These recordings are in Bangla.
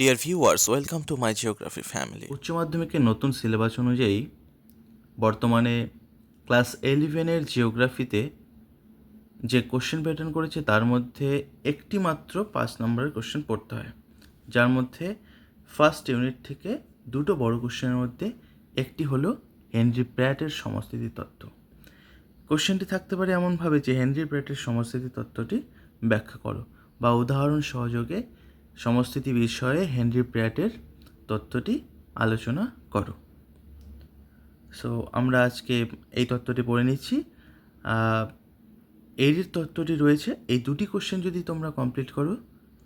Dear viewers, welcome to my geography family উচ্চ মাধ্যমিকের নতুন সিলেবাস অনুযায়ী বর্তমানে ক্লাস ইলেভেনের জিওগ্রাফিতে যে কোশ্চেন প্যাটার্ন করেছে তার মধ্যে একটি মাত্র পাঁচ নম্বরের কোশ্চেন পড়তে হয়। যার মধ্যে ফার্স্ট ইউনিট থেকে দুটো বড় কোশ্চেনের মধ্যে একটি হলো হেনরি প্র্যাটের সমস্থিতি তত্ত্ব। কোশ্চেনটি থাকতে পারে এমনভাবে যে হেনরি প্র্যাটের সমস্থিতি তত্ত্বটি ব্যাখ্যা করো বা উদাহরণ সহযোগে সমস্থিতি বিষয়ে হেনরি প্র্যাটের তত্ত্বটি আলোচনা করো। সো আমরা আজকে এই তত্ত্বটি পড়ে নিচ্ছি। এর তত্ত্বটি রয়েছে, এই দুটি কোশ্চেন যদি তোমরা কমপ্লিট করো,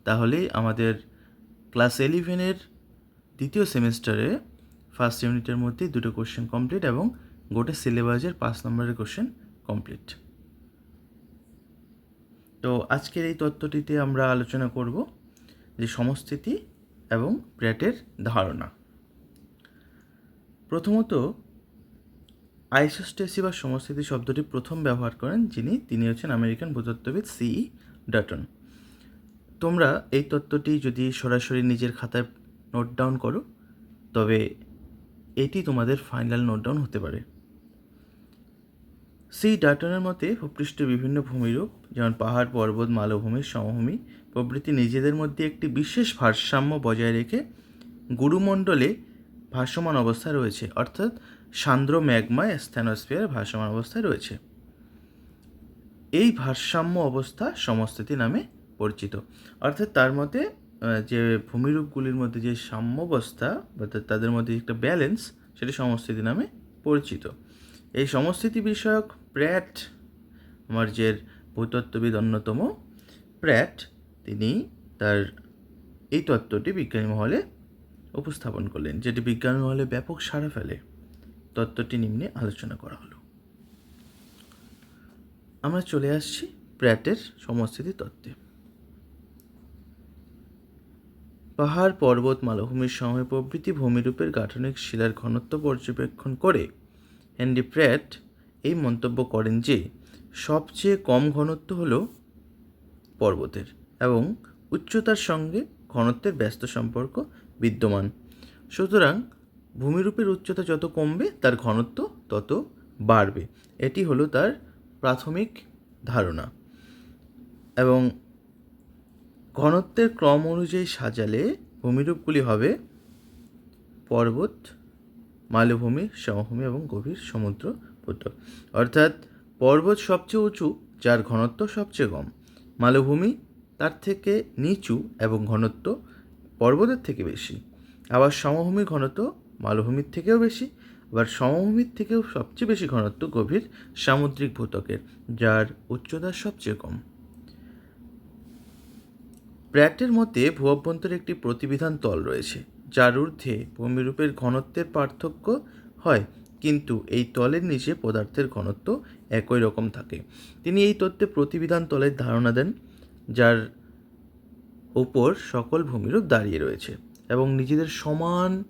তাহলে আমাদের ক্লাস ইলেভেনের দ্বিতীয় সেমিস্টারে ফার্স্ট ইউনিটের মধ্যেই দুটো কোশ্চেন কমপ্লিট এবং গোটা সিলেবাসের পাঁচ নম্বরের কোশ্চেন কমপ্লিট তো আজকের এই তত্ত্বটিতে আমরা আলোচনা করব যে সমস্থিতি এবং প্র্যাটের ধারণা। প্রথমত আইসোস্টেসি বা সমস্থিতি শব্দটি প্রথম ব্যবহার করেন যিনি, তিনি হচ্ছেন আমেরিকান ভূতত্ত্ববিদ সি ডাটন। তোমরা এই তত্ত্বটি যদি সরাসরি নিজের খাতায় নোট ডাউন করো, তবে এটি তোমাদের ফাইনাল নোট ডাউন হতে পারে। সি ডাটনের মতে, ভূপৃষ্ঠের বিভিন্ন ভূমিরূপ, যেমন পাহাড়, পর্বত, মালভূমি, সমভূমি প্রভৃতি নিজেদের মধ্যে একটি বিশেষ ভারসাম্য বজায় রেখে গুরুমণ্ডলে ভাসমান অবস্থায় রয়েছে। অর্থাৎ সান্দ্র ম্যাগমায় স্থানোস্ফিয়ার ভাসমান অবস্থায় রয়েছে। এই ভারসাম্য অবস্থা সমস্থিতি নামে পরিচিত। অর্থাৎ তার মতে যে ভূমিরূপগুলির মধ্যে যে সাম্যাবস্থা তা- তাদের মধ্যে একটা ব্যালেন্স, সেটি সমস্থিতি নামে পরিচিত। এই সমস্থিতি বিষয়ক প্র্যাট, আমার যে ভূতত্ত্ববিদ অন্যতম প্র্যাট তিনি তার এই তত্ত্বটি বিজ্ঞানী মহলে উপস্থাপন করলেন, যেটি বিজ্ঞান মহলে ব্যাপক সাড়া ফেলে। তত্ত্বটি নিম্নে আলোচনা করা হলো। আমরা চলে আসছি প্র্যাটের সমস্থিতি তত্ত্বে। পাহাড়, পর্বত, মালভূমির সময় প্রভৃতি ভূমিরূপের গাঠনিক শিলার ঘনত্ব পর্যবেক্ষণ করে হেনরি প্র্যাট এই মন্তব্য করেন যে, সবচেয়ে কম ঘনত্ব হলো পর্বতের। এবং উচ্চতার সঙ্গে ঘনত্বের ব্যস্ত সম্পর্ক বিদ্যমান। সুতরাং ভূমিরূপের উচ্চতা যত কমবে, তার ঘনত্ব তত বাড়বে। এটি হলো তার প্রাথমিক ধারণা। এবং ঘনত্বের ক্রম অনুযায়ী সাজালে ভূমিরূপগুলি হবে পর্বত, মালভূমি, সমভূমি এবং গভীর সমুদ্র পুত্র অর্থাৎ পর্বত সবচেয়ে উঁচু, যার ঘনত্ব সবচেয়ে কম। মালভূমি তার থেকে নিচু এবং ঘনত্ব পর্বতের থেকে বেশি। আবার সমভূমি ঘনত্ব মালভূমির থেকেও বেশি। আবার সমভূমির থেকেও সবচেয়ে বেশি ঘনত্ব গভীর সামুদ্রিক ভূতকের যার উচ্চতা সবচেয়ে কম। প্র্যাটের মতে ভূ অভ্যন্তরে একটি প্রতিবিধান তল রয়েছে, যার ঊর্ধ্বে ভূমিরূপের ঘনত্বের পার্থক্য হয়, কিন্তু এই তলের নিচে পদার্থের ঘনত্ব একই রকম থাকে। তিনি এই তত্ত্বে প্রতিবিধান তলের ধারণা দেন। যার উপর সকল ভূমিরূপ দাঁড়িয়ে রয়েছে এবং নিজেদের সমান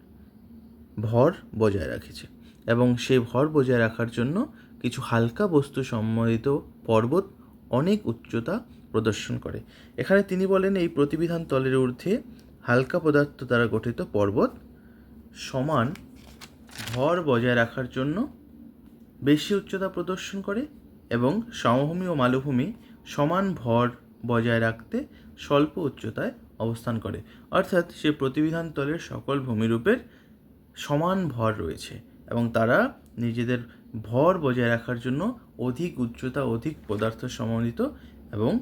ভর বজায় রাখেছে এবং সেই ভর বজায় রাখার জন্য কিছু হালকা বস্তু সম্বন্ধিত পর্বত অনেক উচ্চতা প্রদর্শন করে। এখানে তিনি বলেন, এই প্রতিবিধান তলের ঊর্ধ্বে হালকা পদার্থ দ্বারা গঠিত পর্বত সমান ভর বজায় রাখার জন্য বেশি উচ্চতা প্রদর্শন করে এবং সমভূমি ও মালভূমি সমান ভর বজায় রাখতে স্বল্প উচ্চতায় অবস্থান করে। অর্থাৎ সে প্রতিবিধান তলের সকল ভূমিরূপের সমান ভর রয়েছে এবং তারা নিজেদের ভর বজায় রাখার জন্য অধিক উচ্চতা, অধিক পদার্থ সমন্বিত এবং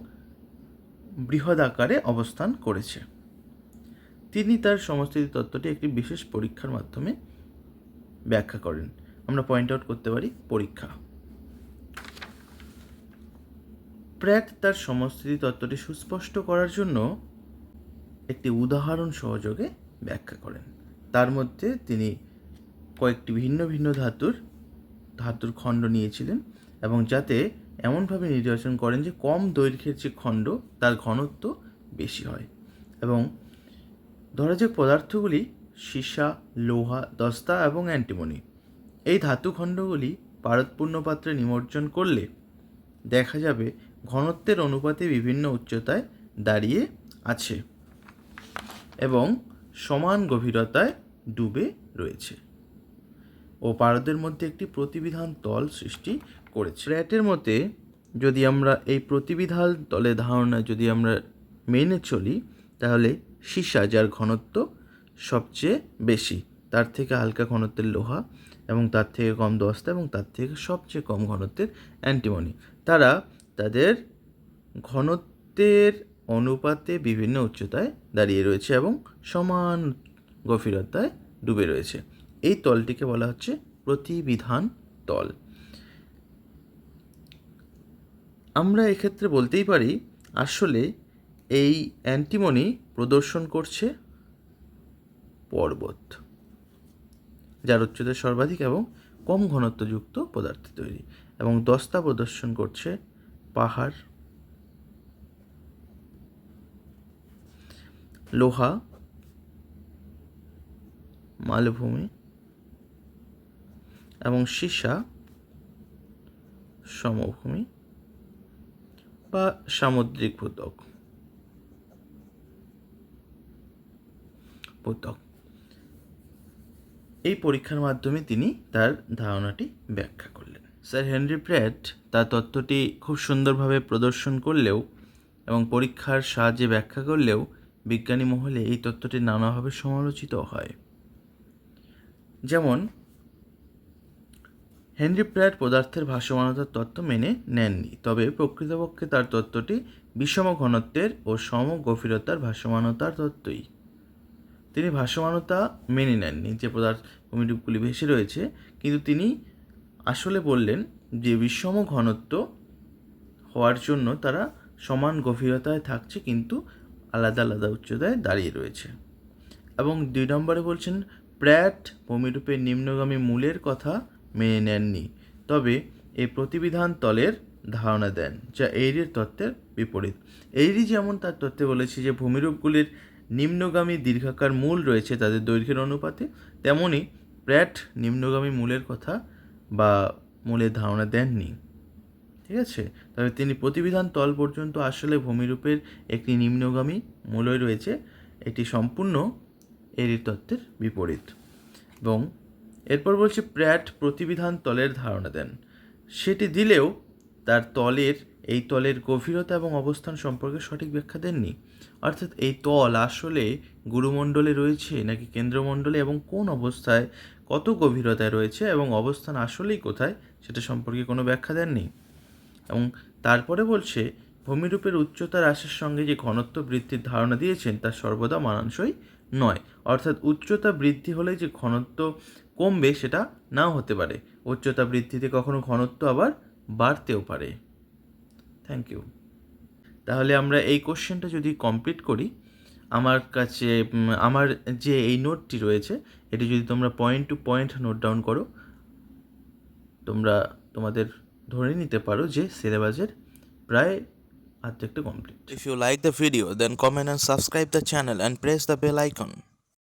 বৃহৎ আকারে অবস্থান করেছে। তিনি তার সমস্থিতি তত্ত্বটি একটি বিশেষ পরীক্ষার মাধ্যমে ব্যাখ্যা করেন। আমরা পয়েন্ট আউট করতে পারি পরীক্ষা। প্র্যাট তার সমস্থিতি তত্ত্বটি সুস্পষ্ট করার জন্য একটি উদাহরণ সহযোগে ব্যাখ্যা করেন। তার মধ্যে তিনি কয়েকটি ভিন্ন ভিন্ন ধাতুর ধাতুর খণ্ড নিয়েছিলেন এবং যাতে এমনভাবে নির্বাচন করেন যে কম দৈর্ঘ্যের যে খণ্ড, তার ঘনত্ব বেশি হয়। এবং ধরা যে পদার্থগুলি সীসা, লোহা, দস্তা এবং অ্যান্টিমনি। এই ধাতুখণ্ডগুলি পারদপূর্ণ পাত্রে নিমজ্জন করলে দেখা যাবে ঘনত্বের অনুপাতে বিভিন্ন উচ্চতায় দাঁড়িয়ে আছে এবং সমান গভীরতায় ডুবে রয়েছে। ও পারদের মধ্যে একটি প্রতিবিধান তল সৃষ্টি করেছে। র্যাটের মতে, যদি আমরা এই প্রতিবিধান তলের ধারণা যদি আমরা মেনে চলি, তাহলে সীসা, যার ঘনত্ব সবচেয়ে বেশি, তার থেকে হালকা ঘনত্বের লোহা এবং তার থেকে কম দস্তা এবং তার থেকে সবচেয়ে কম ঘনত্বের অ্যান্টিমনি, তারা তাদের ঘনত্বের অনুপাতে বিভিন্ন উচ্চতায় দাঁড়িয়ে রয়েছে এবং সমান গভীরতায় ডুবে রয়েছে। এই তলটিকে বলা হচ্ছে প্রতিবিধান তল। আমরা এক্ষেত্রে বলতেই পারি, আসলে এই অ্যান্টিমনি প্রদর্শন করছে পর্বত, যার উচ্চতা সর্বাধিক এবং কম ঘনত্বযুক্ত পদার্থ তৈরি, এবং দস্তা প্রদর্শন করছে পাহাড়, লোহা, মালভূমি এবং সীসা সমভূমি বা সামুদ্রিক ভূত্বক। ভূত্বক। এই পরীক্ষার মাধ্যমে তিনি তার ধারণাটি ব্যাখ্যা করলেন। স্যার হেনরি প্র্যাট তার তত্ত্বটি খুব সুন্দরভাবে প্রদর্শন করলেও এবং পরীক্ষার সাহায্যে ব্যাখ্যা করলেও বিজ্ঞানী মহলে এই তত্ত্বটি নানাভাবে সমালোচিত হয়। যেমন, হেনরি প্র্যাট পদার্থের ভাসমানতার তত্ত্ব মেনে নেননি, তবে প্রকৃতপক্ষে তার তত্ত্বটি বিষম ঘনত্বের ও সম গভীরতার ভাসমানতার তত্ত্বই। তিনি ভাসমানতা মেনে নেননি যে পদার্থ ভূমিরূপগুলি ভেসে রয়েছে, কিন্তু তিনি আসলে বললেন যে বিষম ঘনত্ব হওয়ার জন্য তারা সমান গভীরতায় থাকছে কিন্তু আলাদা আলাদা উচ্চতায় দাঁড়িয়ে রয়েছে। এবং দুই নম্বরে বলছেন, প্র্যাট ভূমিরূপের নিম্নগামী মূলের কথা মেনে নেননি, তবে এই প্রতিবিধান তলের ধারণা দেন, যা এইরির তত্ত্বের বিপরীত। এইরি যেমন তার তত্ত্বে বলেছে যে ভূমিরূপগুলির নিম্নগামী দীর্ঘাকার মূল রয়েছে তাদের দৈর্ঘ্যের অনুপাতে তেমনই প্র্যাট নিম্নগামী মূলের কথা বা মূলের ধারণা দেননি। ঠিক আছে? তবে তিনি প্রতিবিধান তল পর্যন্ত আসলে ভূমিরূপের একটি নিম্নগামী মূলই রয়েছে, এটি সম্পূর্ণ এরই তত্ত্বের বিপরীত। এবং এরপর বলছে, প্র্যাট প্রতিবিধান তলের ধারণা দেন। সেটি দিলেও তার তলের, এই তলের গভীরতা এবং অবস্থান সম্পর্কে সঠিক ব্যাখ্যা দেননি। অর্থাৎ এই তল আসলে গুরুমণ্ডলে রয়েছে নাকি কেন্দ্রমণ্ডলে এবং কোন অবস্থায় কত গভীরতায় রয়েছে এবং অবস্থান আসলেই কোথায় সেটা সম্পর্কে কোনো ব্যাখ্যা দেননি? এবং তারপরে বলছে, ভূমিরূপের উচ্চতা হ্রাসের সঙ্গে যে ঘনত্ব বৃদ্ধির ধারণা দিয়েছেন তা সর্বদা মানানসই নয়। অর্থাৎ উচ্চতা বৃদ্ধি হলে যে ঘনত্ব কমবে সেটা নাও হতে পারে। উচ্চতা বৃদ্ধিতে কখনো ঘনত্ব আবার বাড়তেও পারে। থ্যাংক ইউ তাহলে আমরা এই কোশ্চেনটা যদি কমপ্লিট করি আমার কাছে আমার যে এই নোটটি রয়েছে, এটি যদি তোমরা point to point note down করো, তোমরা তোমাদের ধরে নিতে পারো যে সিলেবাসের প্রায় অর্ধেকটা complete if you like the video then comment and subscribe the channel and press the bell icon.